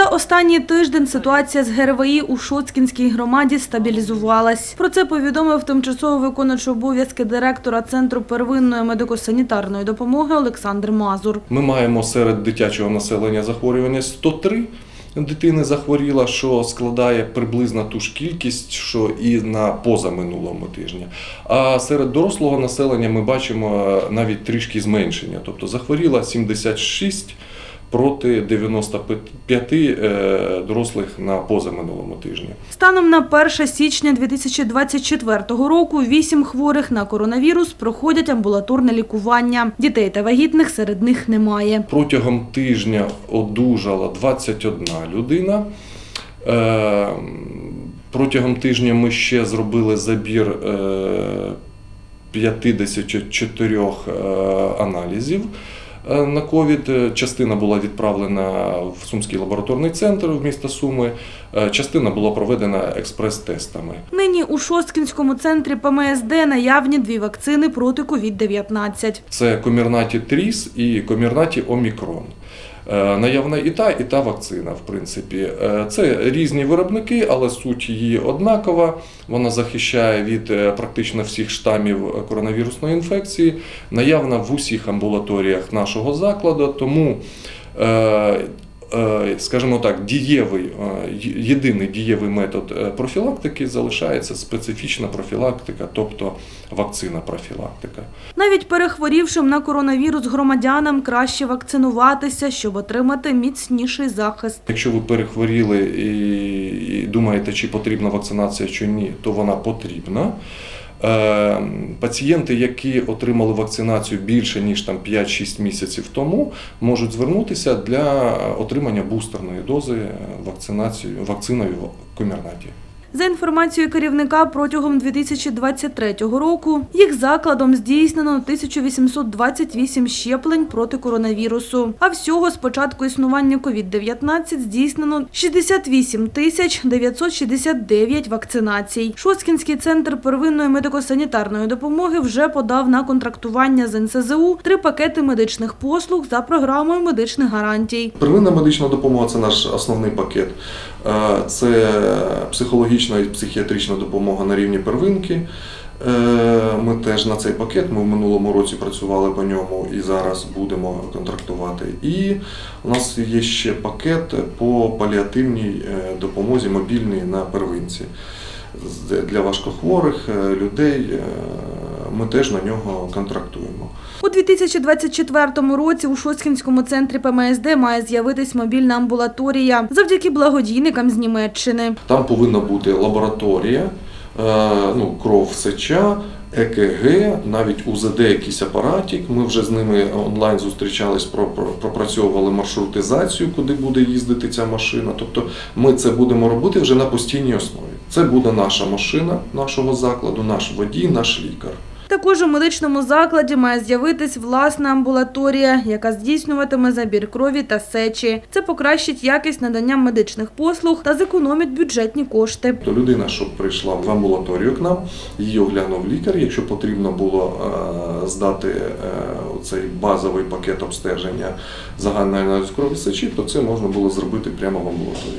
За останній тиждень ситуація з ГРВІ у Шоцкінській громаді стабілізувалась. Про це повідомив тимчасово виконуючий обов'язки директора Центру первинної медико-санітарної допомоги Олександр Мазур. Ми маємо серед дитячого населення захворювання 103 дитини захворіла, що складає приблизно ту ж кількість, що і на позаминулому тижні. А серед дорослого населення ми бачимо е, навіть трішки зменшення. Тобто захворіла 76 проти 95 е, дорослих на позаминулому тижні. Станом на 1 січня 2024 року вісім хворих на коронавірус проходять амбулаторне лікування. Дітей та вагітних серед них немає. Протягом тижня одужала 21 людина. Е, Протягом тижня ми ще зробили забір е, 54 е, аналізів на ковід. Е, Частина була відправлена в Сумський лабораторний центр в міста Суми, е, частина була проведена експрес-тестами. Нині у Шосткінському центрі ПМСД наявні дві вакцини проти COVID-19. Це комірнаті Тріс і комірнаті Омікрон. Е, Наявна і та, і та вакцина, в принципі. Е, Це різні виробники, але суть її однакова. Вона захищає від е, практично всіх штамів коронавірусної інфекції, наявна в усіх амбулаторіях нашого закладу. Тому, скажімо так, дієвий, е, єдиний дієвий метод е, профілактики залишається специфічна профілактика, тобто вакцина профілактика. Навіть перехворівшим на коронавірус громадянам краще вакцинуватися, щоб отримати міцніший захист. Якщо ви перехворіли і думаєте, чи потрібна вакцинація чи ні, то вона потрібна. Е, Пацієнти, які отримали вакцинацію більше ніж там 5-6 місяців тому, можуть звернутися для отримання бустерної дози вакцинацію вакциною Комірнаті. За інформацією керівника, протягом 2023 року їх закладом здійснено 1828 щеплень проти коронавірусу. А всього з початку існування COVID-19 здійснено 68 тисяч 969 вакцинацій. Шосткінський центр первинної медико-санітарної допомоги вже подав на контрактування з НСЗУ три пакети медичних послуг за програмою медичних гарантій. Первинна медична допомога це наш основний пакет. Е, Це психологічна і психіатрична допомога на рівні первинки. Е, Ми теж на цей пакет. Ми в минулому році працювали по ньому і зараз будемо контрактувати. І у нас є ще пакет по паліативній е, допомозі мобільній на первинці для важкохворих е, людей. Ми теж на нього контрактуємо. У 2024 році у Шосткінському центрі ПМСД має з'явитись мобільна амбулаторія завдяки благодійникам з Німеччини. Там повинна бути лабораторія, е, ну, кров сеча, ЕКГ, навіть УЗД якийсь апаратик. Ми вже з ними онлайн зустрічались, про- про- пропрацьовували маршрутизацію, куди буде їздити ця машина. Тобто ми це будемо робити вже на постійній основі. Це буде наша машина нашого закладу, наш водій, наш лікар. Також у медичному закладі має з'явитись власна амбулаторія, яка здійснюватиме забір крові та сечі. Це покращить якість надання медичних послуг та зекономить бюджетні кошти. То людина, що прийшла в амбулаторію к нам, її оглянув лікар. Якщо потрібно було е, здати е, цей базовий пакет обстеження загальної аналіз крові сечі, то це можна було зробити прямо в амбулаторії.